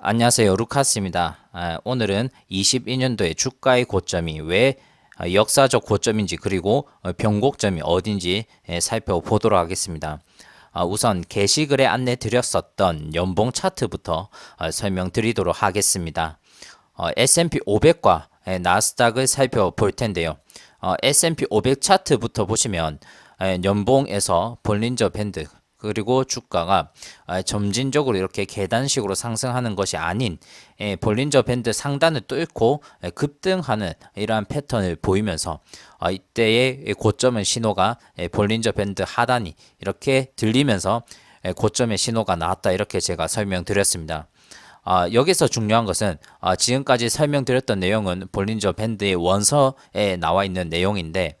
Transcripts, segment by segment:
안녕하세요. 루카스입니다. 아, 오늘은 22년도의 주가의 고점이 왜 아, 역사적 고점인지 그리고 어, 변곡점이 어딘지 예, 살펴보도록 하겠습니다. 아, 우선 게시글에 안내 드렸었던 연봉 차트부터 어, 설명드리도록 하겠습니다. 어, S&P 500과 예, 나스닥을 살펴볼 텐데요. 어, S&P 500 차트부터 보시면 예, 연봉에서 볼린저 밴드 그리고 주가가 아, 점진적으로 이렇게 계단식으로 상승하는 것이 아닌 예, 볼린저 밴드 상단을 뚫고 예, 급등하는 이러한 패턴을 보이면서 아, 이때의 고점의 신호가 예, 볼린저 밴드 하단이 이렇게 들리면서 예, 고점의 신호가 나왔다 이렇게 제가 설명드렸습니다. 아, 여기서 중요한 것은 아, 지금까지 설명드렸던 내용은 볼린저 밴드의 원서에 나와 있는 내용인데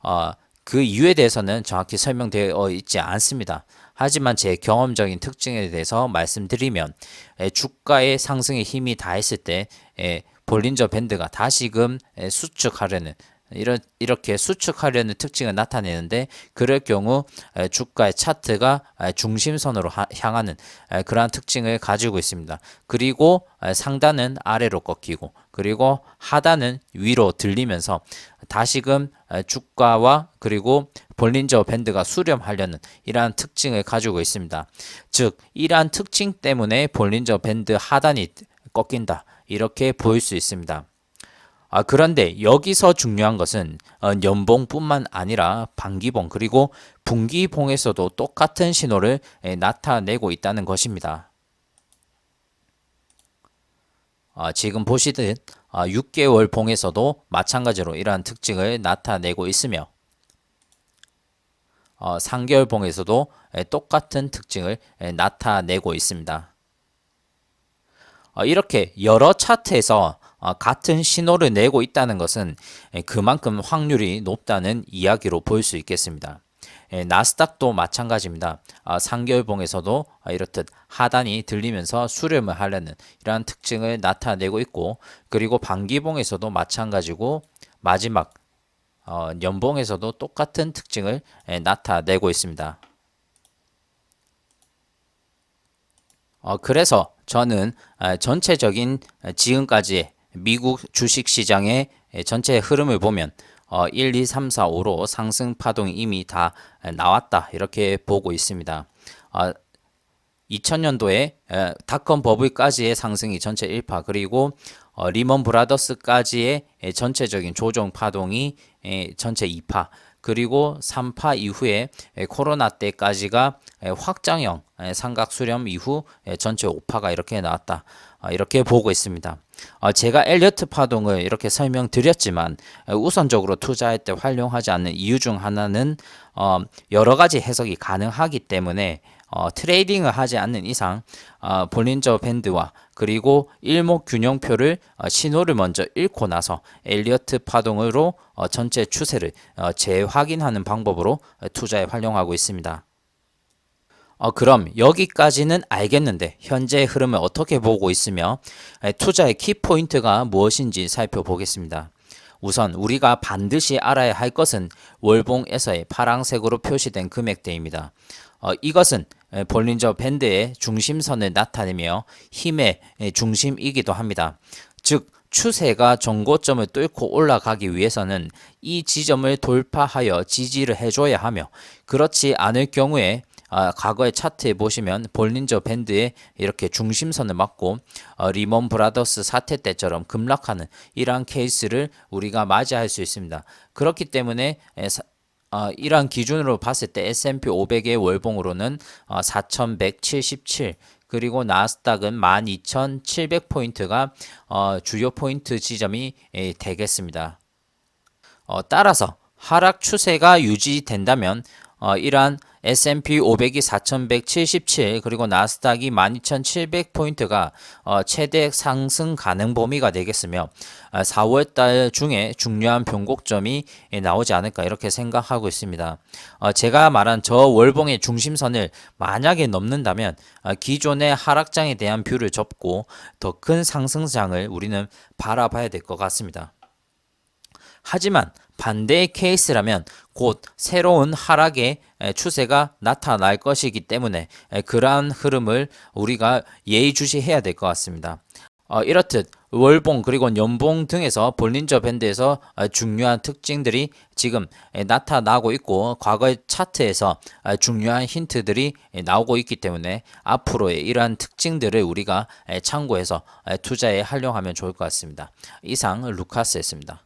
아, 그 이유에 대해서는 정확히 설명되어 있지 않습니다. 하지만 제 경험적인 특징에 대해서 말씀드리면 에, 주가의 상승에 힘이 다했을 때 에, 볼린저 밴드가 다시금 에, 수축하려는 이런 이렇게 수축하려는 특징을 나타내는데 그럴 경우 에, 주가의 차트가 에, 중심선으로 하- 향하는 에, 그러한 특징을 가지고 있습니다. 그리고 에, 상단은 아래로 꺾이고 그리고 하단은 위로 들리면서 다시금 에, 주가와 그리고 볼린저 밴드가 수렴하려는 이러한 특징을 가지고 있습니다. 즉 이러한 특징 때문에 볼린저 밴드 하단이 꺾인다 이렇게 보일 수 있습니다. 아, 그런데 여기서 중요한 것은 어, 연봉뿐만 아니라 반기봉 그리고 분기봉에서도 똑같은 신호를 에, 나타내고 있다는 것입니다. 아, 지금 보시듯 아, 6개월 봉에서도 마찬가지로 이러한 특징을 나타내고 있으며 어, 3개월 봉에서도 에, 똑같은 특징을 에, 나타내고 있습니다. 어, 이렇게 여러 차트에서 어, 같은 신호를 내고 있다는 것은 에, 그만큼 확률이 높다는 이야기로 볼 수 있겠습니다. 에, 나스닥도 마찬가지입니다. 아, 3개월봉에서도 아, 이렇듯 하단이 들리면서 수렴을 하려는 이러한 특징을 나타내고 있고 그리고 반기봉에서도 마찬가지고 마지막 어, 연봉에서도 똑같은 특징을 에, 나타내고 있습니다. 어, 그래서 저는 아, 전체적인 아, 지금까지 미국 주식 시장의 에, 전체 흐름을 보면 어, 1, 2, 3, 4, 5로 상승 파동이 이미 다 에, 나왔다 이렇게 보고 있습니다. 어, 2000년도에 닷컴 버블까지의 상승이 전체 1파 그리고 어, 리먼 브라더스까지의 에, 전체적인 조정 파동이 에, 전체 2파 그리고 3파 이후에 에, 코로나 때까지가 에, 확장형 에, 삼각 수렴 이후 에, 전체 5파가 이렇게 나왔다 어, 이렇게 보고 있습니다. 어, 제가 엘리어트 파동을 이렇게 설명드렸지만 에, 우선적으로 투자할 때 활용하지 않는 이유 중 하나는 어, 여러 가지 해석이 가능하기 때문에 어, 트레이딩을 하지 않는 이상 어, 볼린저 밴드와 그리고 일목 균형표를 어, 신호를 먼저 읽고 나서 엘리어트 파동으로 어, 전체 추세를 어, 재확인하는 방법으로 어, 투자에 활용하고 있습니다. 어, 그럼 여기까지는 알겠는데 현재의 흐름을 어떻게 보고 있으며 에, 투자의 키포인트가 무엇인지 살펴보겠습니다. 우선 우리가 반드시 알아야 할 것은 월봉에서의 파랑색으로 표시된 금액대입니다. 어, 이것은 에, 볼린저 밴드의 중심선을 나타내며 힘의 에, 중심이기도 합니다. 즉 추세가 정고점을 뚫고 올라가기 위해서는 이 지점을 돌파하여 지지를 해줘야 하며 그렇지 않을 경우에 아, 과거의 차트에 보시면 볼린저 밴드에 이렇게 중심선을 맞고 어, 리먼 브라더스 사태 때처럼 급락하는 이러한 케이스를 우리가 맞이할 수 있습니다. 그렇기 때문에 에, 사- 어, 이러한 기준으로 봤을 때 S&P 500의 월봉으로는 어, 4,177 그리고 나스닥은 12,700포인트가 어, 주요 포인트 지점이 에, 되겠습니다. 어, 따라서 하락 추세가 유지된다면 어, 이러한 S&P 500이 4,177 그리고 나스닥이 12,700포인트가 어, 최대 상승 가능 범위가 되겠으며 어, 4월 달 중에 중요한 변곡점이 예, 나오지 않을까 이렇게 생각하고 있습니다. 어, 제가 말한 저 월봉의 중심선을 만약에 넘는다면 어, 기존의 하락장에 대한 뷰를 접고 더 큰 상승장을 우리는 바라봐야 될 것 같습니다. 하지만 반대의 케이스라면 곧 새로운 하락의 에, 추세가 나타날 것이기 때문에 에, 그러한 흐름을 우리가 예의주시해야 될 것 같습니다. 어, 이렇듯 월봉 그리고 연봉 등에서 볼린저 밴드에서 어, 중요한 특징들이 지금 에, 나타나고 있고 과거의 차트에서 어, 중요한 힌트들이 에, 나오고 있기 때문에 앞으로의 이러한 특징들을 우리가 에, 참고해서 에, 투자에 활용하면 좋을 것 같습니다. 이상 루카스였습니다.